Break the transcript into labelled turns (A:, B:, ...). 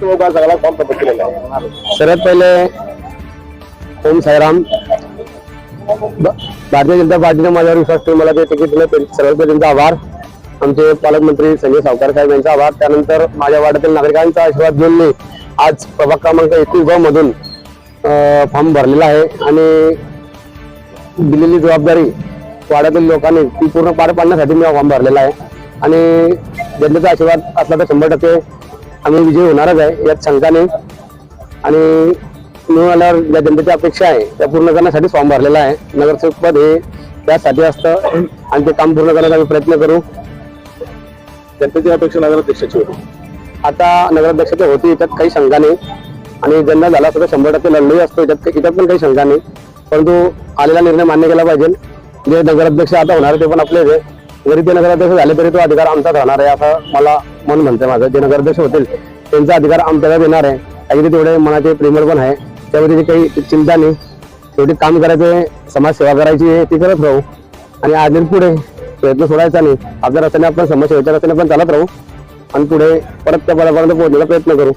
A: तो सगळा form submit केलेला आहे
B: सर्वात पहिले ओम साईराम. भारतीय जनता पार्टीने माझ्यावर विश्वास ठेवून मला ते तिकीट दिलं सर्वात पहिले त्यांचा आभार. आमचे पालकमंत्री संजय सावकार साहेब यांचा आभार. त्यानंतर माझ्या वाड्यातील नागरिकांचा आशीर्वाद घेऊन मी आज प्रभाग क्रमांक एकवीस ब मधून फॉर्म भरलेला आहे. आणि दिलेली जबाबदारी वाड्यातील लोकांनी ती पूर्ण पार पाडण्यासाठी मी फॉर्म भरलेला आहे. आणि जनतेचा आशीर्वाद असला तर शंभर टक्के आम्ही विजयी होणारच आहे यात शंका नाही. आणि निवडून आल्यावर ज्या जनतेची अपेक्षा आहे त्या पूर्ण करण्यासाठी फॉर्म भरलेला आहे. नगरसेवक पद हे त्यासाठी असतं. आणि ते काम पूर्ण करण्याचा आम्ही प्रयत्न करू.
A: जनतेची अपेक्षा नगराध्यक्षाची होती.
B: आता नगराध्यक्षाची होती याच्यात काही शंका नाही. आणि ज्यांना झाला सुद्धा शंभर टक्के लढणंही असतो याच्यात याच्यात पण काही शंका नाही. परंतु आलेला निर्णय मान्य केला पाहिजे. जे नगराध्यक्ष आता होणार ते पण आपलेच आहे जरी ते नगराध्यक्ष झाले तरी तो अधिकार आमचाच राहणार आहे असं मला मन म्हणतंय माझं. जे नगराध्यक्ष होतील त्यांचा अधिकार आमच्याकडे देणार आहे. काहीतरी तेवढे मनाचे प्रेमळ पण आहे. त्यामध्ये काही चिंता नाही शेवटी काम करायचे समाजसेवा करायची आहे ती करत राहू. आणि आधी पुढे प्रयत्न सोडायचा नाही. आपल्या रस्त्याने आपण समाजसेवेच्या रस्त्याने पण चालत राहू. आणि पुढे परत त्या पदापर्यंत पोहोचण्याचा प्रयत्न करू.